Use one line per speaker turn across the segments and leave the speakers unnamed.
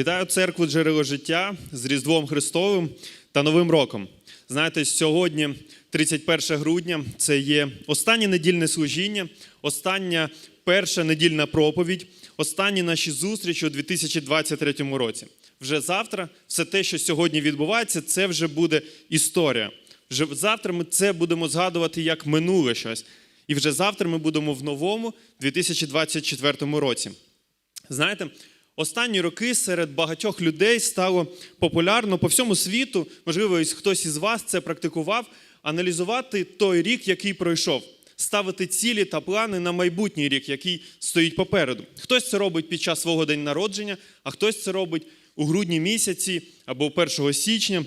Вітаю церкву Джерело життя з Різдвом Христовим та Новим роком. Знаєте, сьогодні, 31 грудня, це є останнє недільне служіння, остання перша недільна проповідь, останні наші зустрічі у 2023 році. Вже завтра все те, що сьогодні відбувається, це вже буде історія. Вже завтра ми це будемо згадувати як минуле щось. І вже завтра ми будемо в новому 2024 році. Знаєте, останні роки серед багатьох людей стало популярно по всьому світу, можливо, хтось із вас це практикував, аналізувати той рік, який пройшов, ставити цілі та плани на майбутній рік, який стоїть попереду. Хтось це робить під час свого день народження, а хтось це робить у грудні місяці або 1 січня.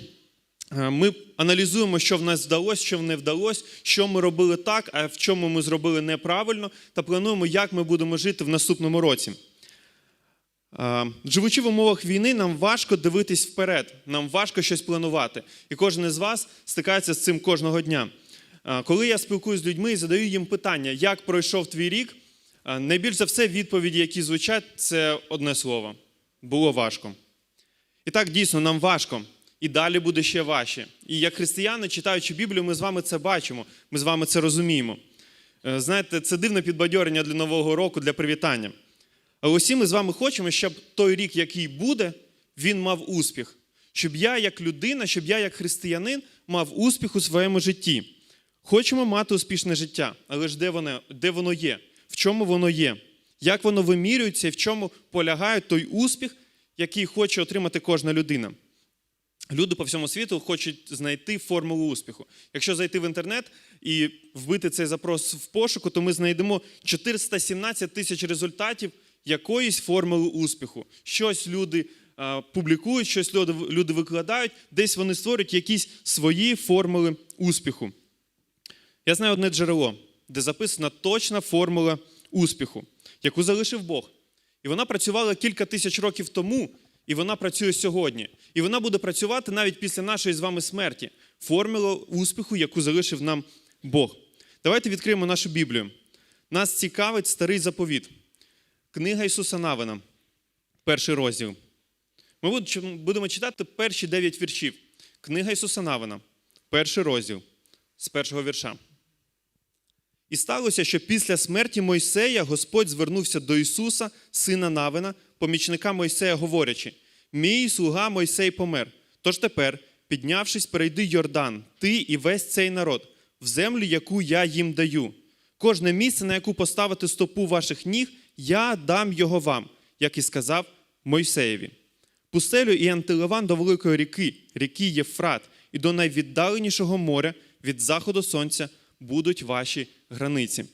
Е, Ми аналізуємо, що в нас вдалося, що не вдалося, що ми робили так, а в чому ми зробили неправильно, та плануємо, як ми будемо жити в наступному році. Е, Живучи в умовах війни, нам важко дивитись вперед, нам важко щось планувати. І кожен із вас стикається з цим кожного дня. Е, Коли я спілкуюся з людьми і задаю їм питання, як пройшов твій рік, е, найбільш за все відповіді, які звучать, це одне слово: було важко. І так дійсно нам важко. І далі буде ще важче. І як християни, читаючи Біблію, ми з вами це бачимо, ми з вами це розуміємо. Знаєте, це дивне підбадьорення для Нового року, для привітання. Але усі ми з вами хочемо, щоб той рік, який буде, він мав успіх. Щоб я, як людина, щоб я, як християнин, мав успіх у своєму житті. Хочемо мати успішне життя, але ж де воно, де воно є? В чому воно є? Як воно вимірюється і в чому полягає той успіх, який хоче отримати кожна людина? Люди по всьому світу хочуть знайти формулу успіху. Якщо зайти в інтернет і вбити цей запрос в пошуку, то ми знайдемо 417 тисяч результатів якоїсь формули успіху. Щось люди а, публікують, щось люди, люди викладають, десь вони створюють якісь свої формули успіху. Я знаю одне джерело, де записана точна формула успіху, яку залишив Бог. І вона працювала кілька тисяч років тому, і вона працює сьогодні. І вона буде працювати навіть після нашої з вами смерті. Формула успіху, яку залишив нам Бог. Давайте відкриємо нашу Біблію. Нас цікавить старий заповіт. Книга Ісуса Навина, перший розділ. Ми будемо читати перші дев'ять віршів. Книга Ісуса Навина, перший розділ з першого вірша. І сталося, що після смерті Мойсея Господь звернувся до Ісуса, сина Навина, помічника Мойсея, говорячи: Мій слуга Мойсей помер. Тож тепер, піднявшись, перейди Йордан, ти і весь цей народ, в землю, яку я їм даю. Кожне місце, на яку поставити стопу ваших ніг, я дам його вам, як і сказав Мойсеєві. Пустелю і Антилеван до великої ріки, ріки Єфрат, і до найвіддаленішого моря від заходу сонця будуть ваші границі.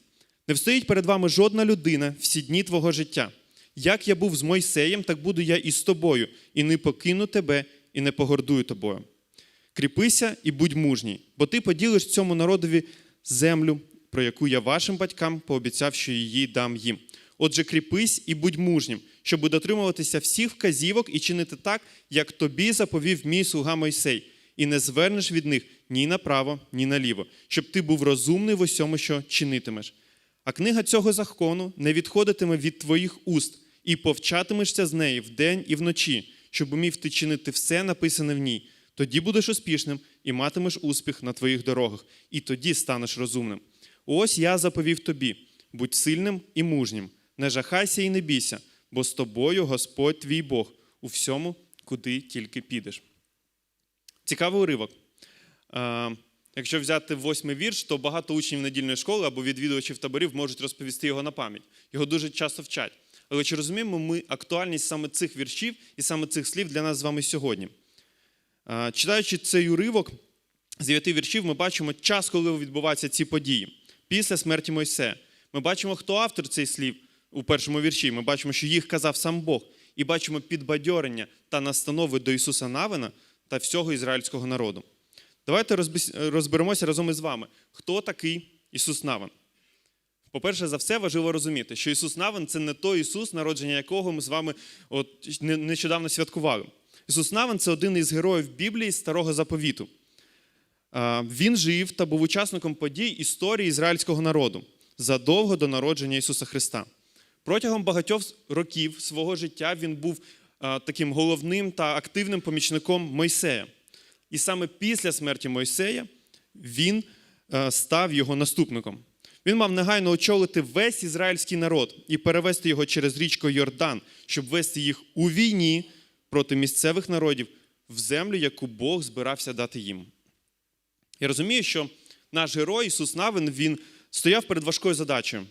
Не встоїть перед вами жодна людина всі дні твого життя. Як я був з Мойсеєм, так буду я і з тобою, і не покину тебе, і не погордую тобою. Кріпися і будь мужній, бо ти поділиш цьому народові землю, про яку я вашим батькам пообіцяв, що її дам їм. Отже, кріпись і будь мужнім, щоб дотримуватися всіх вказівок і чинити так, як тобі заповів мій слуга Мойсей, і не звернеш від них ні направо, ні наліво, щоб ти був розумний в усьому, що чинитимеш. А книга цього закону не відходитиме від твоїх уст, і повчатимешся з неї вдень і вночі, щоб умів ти чинити все написане в ній. Тоді будеш успішним і матимеш успіх на твоїх дорогах, і тоді станеш розумним. Ось я заповів тобі: будь сильним і мужнім, не жахайся і не бійся, бо з тобою Господь твій Бог у всьому, куди тільки підеш. Цікавий уривок. Якщо взяти восьмий вірш, то багато учнів недільної школи або відвідувачів таборів можуть розповісти його на пам'ять. Його дуже часто вчать. Але чи розуміємо ми актуальність саме цих віршів і саме цих слів для нас з вами сьогодні? Читаючи цей уривок з дев'яти віршів, ми бачимо час, коли відбуваються ці події. Після смерті Мойсея. Ми бачимо, хто автор цих слів у першому вірші. Ми бачимо, що їх казав сам Бог. І бачимо підбадьорення та настанови до Ісуса Навина та всього ізраїльського народу. Давайте розберемося разом із вами, хто такий Ісус Навин. По-перше, за все важливо розуміти, що Ісус Навин це не той Ісус, народження якого ми з вами от нещодавно святкували. Ісус Навин це один із героїв Біблії Старого Заповіту. Він жив та був учасником подій історії ізраїльського народу задовго до народження Ісуса Христа. Протягом багатьох років свого життя він був таким головним та активним помічником Мойсея. І саме після смерті Мойсея він е, став його наступником. Він мав негайно очолити весь ізраїльський народ і перевести його через річку Йордан, щоб вести їх у війні проти місцевих народів в землю, яку Бог збирався дати їм. Я розумію, що наш герой Ісус Навин він стояв перед важкою задачею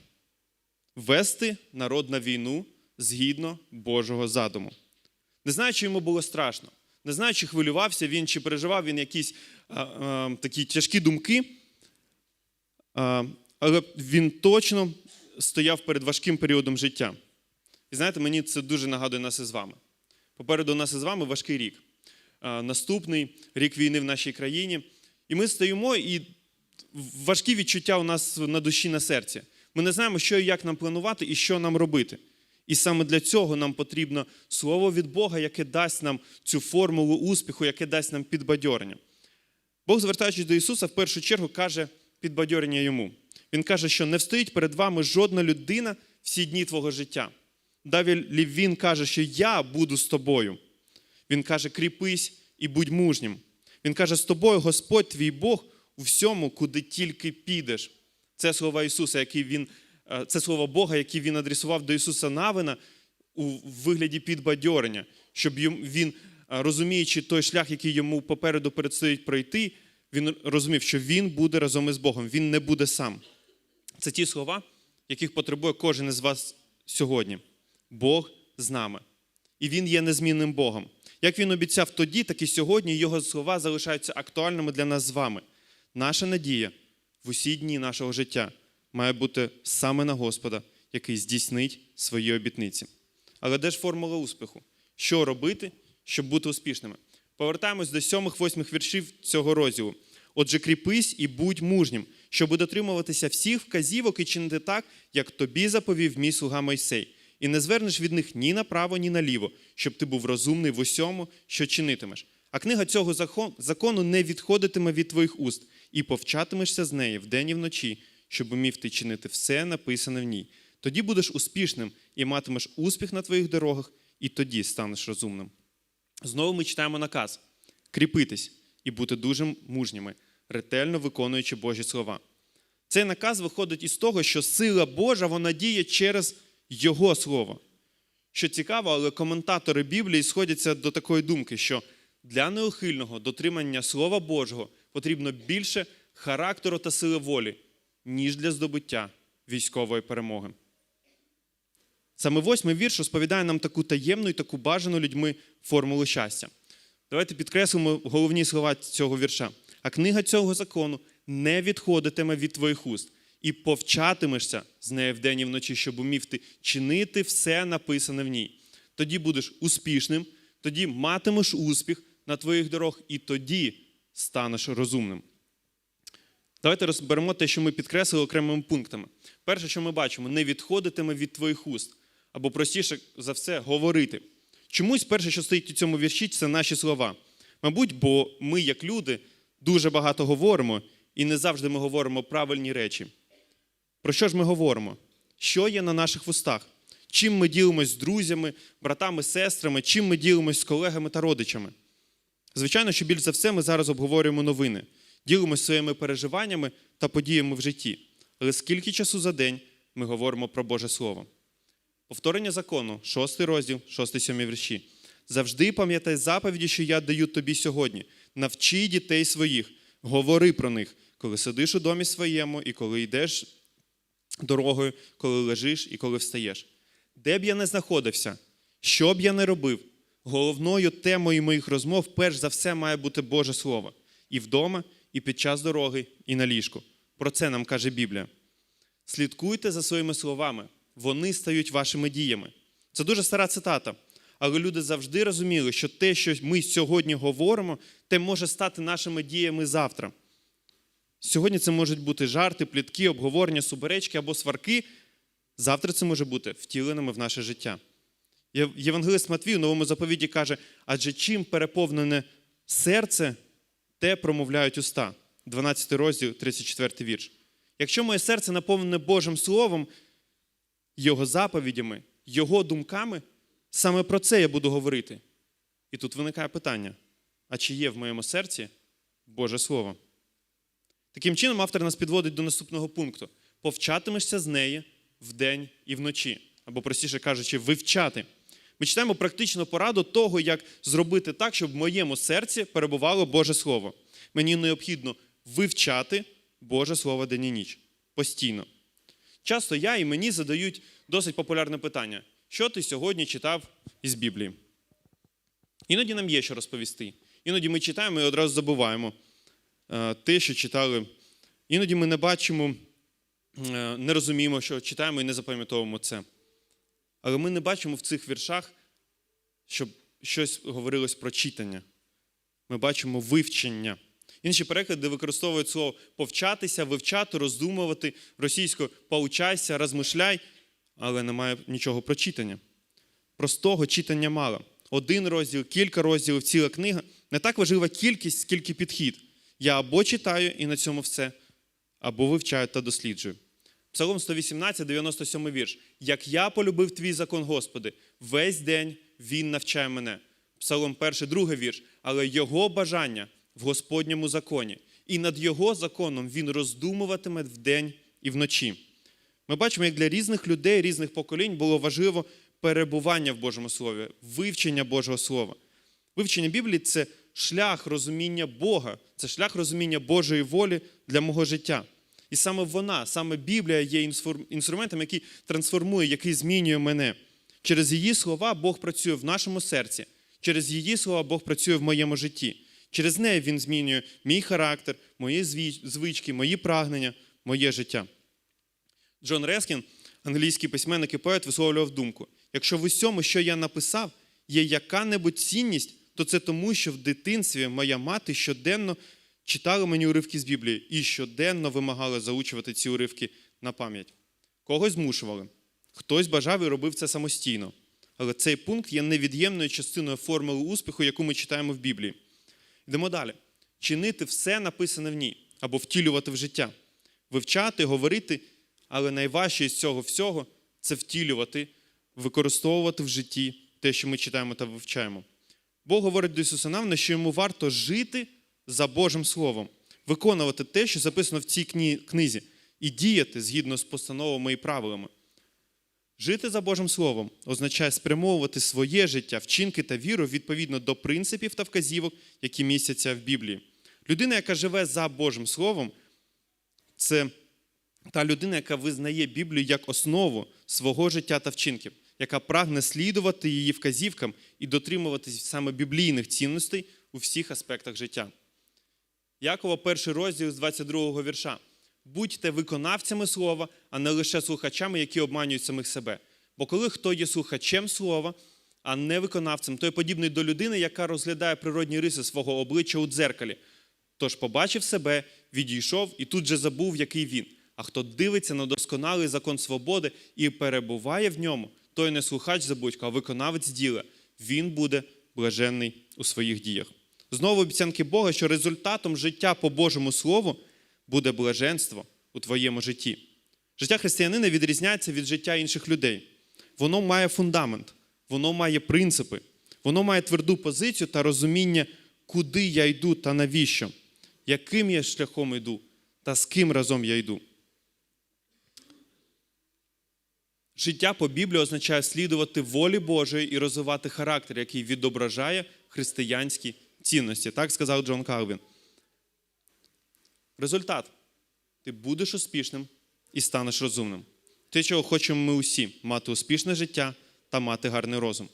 вести народ на війну згідно Божого задуму. Не знаю, чи йому було страшно, не знаю, чи хвилювався він, чи переживав він якісь а, а, такі тяжкі думки, а, але він точно стояв перед важким періодом життя. І знаєте, мені це дуже нагадує нас із вами. Попереду нас із вами важкий рік. А, Наступний рік війни в нашій країні. І ми стоїмо, і важкі відчуття у нас на душі, на серці. Ми не знаємо, що і як нам планувати і що нам робити. І саме для цього нам потрібно слово від Бога, яке дасть нам цю формулу успіху, яке дасть нам підбадьорення. Бог, звертаючись до Ісуса, в першу чергу каже підбадьорення йому. Він каже, що не встоїть перед вами жодна людина всі дні твого життя. Далі він каже, що я буду з тобою. Він каже, кріпись і будь мужнім. Він каже, з тобою Господь твій Бог у всьому, куди тільки підеш. Це слова Ісуса, які він, е, це слова Бога, які він адресував до Ісуса Навина у вигляді підбадьорення, щоб він, е, розуміючи той шлях, який йому попереду предстоїть пройти, він розумів, що він буде разом із Богом, він не буде сам. Це ті слова, яких потребує кожен із вас сьогодні. Бог з нами. І Він є незмінним Богом. Як він обіцяв тоді, так і сьогодні його слова залишаються актуальними для нас з вами. Наша надія в усі дні нашого життя має бути саме на Господа, який здійснить свої обітниці. Але де ж формула успіху? Що робити, щоб бути успішними? Повертаємось до сьомих-восьмих віршів цього розділу. Отже, кріпись і будь мужнім, щоб дотримуватися всіх вказівок і чинити так, як тобі заповів мій слуга Мойсей, і не звернеш від них ні направо, ні наліво, щоб ти був розумний в усьому, що чинитимеш. А книга цього закону не відходитиме від твоїх уст, і повчатимешся з неї вдень і вночі, щоб умів ти чинити все написане в ній. Тоді будеш успішним і матимеш успіх на твоїх дорогах, і тоді станеш розумним. Знову ми читаємо наказ кріпитись і бути дуже мужніми, ретельно виконуючи Божі слова. Цей наказ виходить із того, що сила Божа вона діє через Його слово. Що цікаво, але коментатори Біблії сходяться до такої думки, що для неухильного дотримання Слова Божого потрібно більше характеру та сили волі, ніж для здобуття військової перемоги. Саме восьмий вірш розповідає нам таку таємну і таку бажану людьми формулу щастя. Давайте підкреслимо головні слова цього вірша. А книга цього закону не відходитиме від твоїх уст, і повчатимешся з нею вдень і вночі, щоб умів ти чинити все написане в ній. Тоді будеш успішним, тоді матимеш успіх на твоїх дорогах, і тоді станеш розумним. Давайте розберемо те, що ми підкреслили окремими пунктами. Перше, що ми бачимо, не відходитиме від твоїх уст, або простіше за все, говорити. Чомусь перше, що стоїть у цьому вірші, це наші слова. Мабуть, бо ми, як люди, дуже багато говоримо, і не завжди ми говоримо правильні речі. Про що ж ми говоримо? Що є на наших вустах? Чим ми ділимось з друзями, братами, сестрами, чим ми ділимось з колегами та родичами? Звичайно, що більш за все ми зараз обговорюємо новини, ділимося своїми переживаннями та подіями в житті. Але скільки часу за день ми говоримо про Боже Слово? Повторення закону, 6 розділ, 6-7 вірші. Завжди пам'ятай заповіді, що я даю тобі сьогодні. Навчи дітей своїх, говори про них, коли сидиш у домі своєму і коли йдеш дорогою, коли лежиш і коли встаєш. Де б я не знаходився, що б я не робив, головною темою моїх розмов перш за все має бути Боже Слово. І вдома, і під час дороги, і на ліжку. Про це нам каже Біблія. Слідкуйте за своїми словами, вони стають вашими діями. Це дуже стара цитата. Але люди завжди розуміли, що те, що ми сьогодні говоримо, те може стати нашими діями завтра. Сьогодні це можуть бути жарти, плітки, обговорення, суперечки або сварки. Завтра це може бути втіленими в наше життя. Євангелист Матвій у новому заповіді каже: адже чим переповнене серце, те промовляють уста. 12 розділ, 34 вірш. Якщо моє серце наповнене Божим Словом, Його заповідями, Його думками, Саме про це я буду говорити. І тут виникає питання: а чи є в моєму серці Боже Слово? Таким чином, автор нас підводить до наступного пункту: повчатимешся з неї вдень і вночі, або, простіше кажучи, вивчати. Ми читаємо практичну пораду того, як зробити так, щоб в моєму серці перебувало Боже Слово. Мені необхідно вивчати Боже Слово день і ніч постійно. Часто я і мені задають досить популярне питання: що ти сьогодні читав із Біблії? Іноді нам є що розповісти. Іноді ми читаємо і одразу забуваємо е, те, що читали. Іноді ми не бачимо, е, не розуміємо, що читаємо і не запам'ятовуємо це. Але ми не бачимо в цих віршах, щоб щось говорилось про читання. Ми бачимо вивчення. Інші переклади використовують слово повчатися, вивчати, роздумувати російською поучайся, розмишляй, але немає нічого про читання. Простого читання мало. Один розділ, кілька розділів, ціла книга. Не так важлива кількість, скільки підхід. Я або читаю і на цьому все, або вивчаю та досліджую. Псалом 118, 97 вірш. Як я полюбив твій закон, Господи, весь день він навчає мене. Псалом 1, 2 вірш. Але його бажання в Господньому законі. І над його законом він роздумуватиме вдень і вночі. Ми бачимо, як для різних людей, різних поколінь було важливо перебування в Божому Слові, вивчення Божого Слова. Вивчення Біблії це шлях розуміння Бога, це шлях розуміння Божої волі для мого життя. І саме вона, саме Біблія є інструментом, який трансформує, який змінює мене. Через її слова Бог працює в нашому серці, через її слова Бог працює в моєму житті. Через неї Він змінює мій характер, мої звички, мої прагнення, моє життя. Джон Рескін, англійський письменник і поет, висловлював думку: якщо в усьому, що я написав, є яка-небудь цінність, то це тому, що в дитинстві моя мати щоденно читала мені уривки з Біблії і щоденно вимагала заучувати ці уривки на пам'ять. Когось змушували, хтось бажав і робив це самостійно. Але цей пункт є невід'ємною частиною формули успіху, яку ми читаємо в Біблії. Йдемо далі. Чинити все написане в ній або втілювати в життя, вивчати, говорити, але найважче із цього всього це втілювати, використовувати в житті те, що ми читаємо та вивчаємо. Бог говорить до Ісуса Навна, що йому варто жити за Божим Словом, виконувати те, що записано в цій книзі, і діяти згідно з постановами і правилами. Жити за Божим Словом означає спрямовувати своє життя, вчинки та віру відповідно до принципів та вказівок, які містяться в Біблії. Людина, яка живе за Божим Словом, це та людина, яка визнає Біблію як основу свого життя та вчинків, яка прагне слідувати її вказівкам і дотримуватись саме біблійних цінностей у всіх аспектах життя. Якова, перший розділ з 22 го вірша. Будьте виконавцями слова, а не лише слухачами, які обманюють самих себе. Бо коли хто є слухачем слова, а не виконавцем, той подібний до людини, яка розглядає природні риси свого обличчя у дзеркалі. Тож побачив себе, відійшов і тут же забув, який він. А хто дивиться на досконалий закон свободи і перебуває в ньому, той не слухач забудька, а виконавець діла. Він буде блаженний у своїх діях. Знову обіцянки Бога, що результатом життя по Божому Слову буде блаженство у твоєму житті. Життя християнина відрізняється від життя інших людей. Воно має фундамент, воно має принципи, воно має тверду позицію та розуміння, куди я йду та навіщо, яким я шляхом йду та з ким разом я йду. Життя по Біблії означає слідувати волі Божої і розвивати характер, який відображає християнські цінності. Так сказав Джон Калвін. Результат. Ти будеш успішним і станеш розумним. Те, чого хочемо ми усі мати успішне життя та мати гарний розум.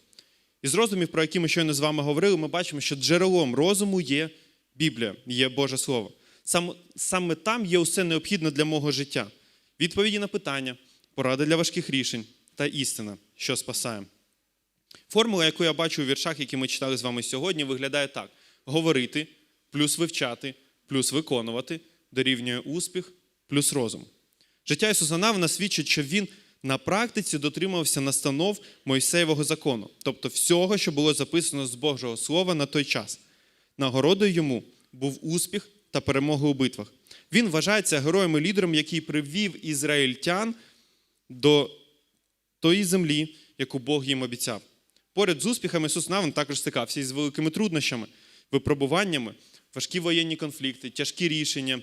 Із роздумів, про які ми щойно з вами говорили, ми бачимо, що джерелом розуму є Біблія, є Боже Слово. Саме, саме там є усе необхідне для мого життя. Відповіді на питання, поради для важких рішень та істина, що спасає. Формула, яку я бачу у віршах, які ми читали з вами сьогодні, виглядає так: говорити, плюс вивчати, плюс виконувати, дорівнює успіх, плюс розум. Життя Ісуса Навина свідчить, що Він на практиці дотримувався настанов Мойсеєвого закону, тобто всього, що було записано з Божого Слова на той час. Нагородою йому був успіх та перемога у битвах. Він вважається героєм і лідером, який привів ізраїльтян до тої землі, яку Бог їм обіцяв. Поряд з успіхами Ісус Навин також стикався із великими труднощами, випробуваннями, важкі воєнні конфлікти, тяжкі рішення,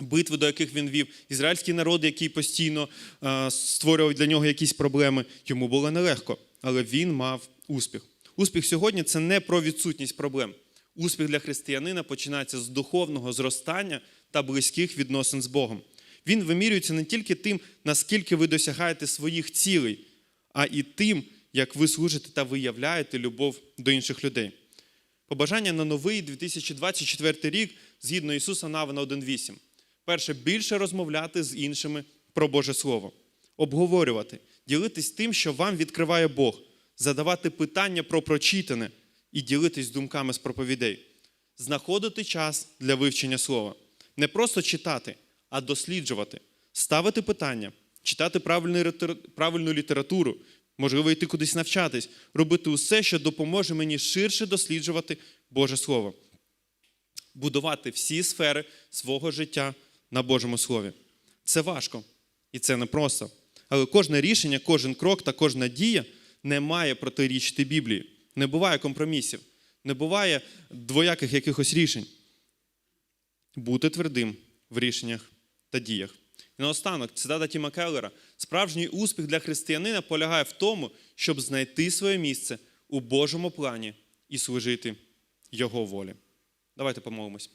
битви, до яких він вів, ізраїльський народ, який постійно е, створював для нього якісь проблеми. Йому було нелегко, але він мав успіх. Успіх сьогодні це не про відсутність проблем. Успіх для християнина починається з духовного зростання та близьких відносин з Богом. Він вимірюється не тільки тим, наскільки ви досягаєте своїх цілей, а і тим, як ви служите та виявляєте любов до інших людей. Побажання на новий 2024 рік згідно Ісуса Навина 1.8. Перше, більше розмовляти з іншими про Боже Слово, обговорювати, ділитись тим, що вам відкриває Бог, задавати питання про прочитане і ділитись думками з проповідей, знаходити час для вивчення слова, не просто читати, а досліджувати, ставити питання, читати правильну літературу, можливо, йти кудись навчатись, робити усе, що допоможе мені ширше досліджувати Боже Слово будувати всі сфери свого життя на Божому Слові. Це важко і це непросто. Але кожне рішення, кожен крок та кожна дія не має протирічити Біблії. Не буває компромісів, не буває двояких якихось рішень. Бути твердим в рішеннях та діях. І наостанок, цитата Тіма Келлера, справжній успіх для християнина полягає в тому, щоб знайти своє місце у Божому плані і служити Його волі. Давайте помолимось.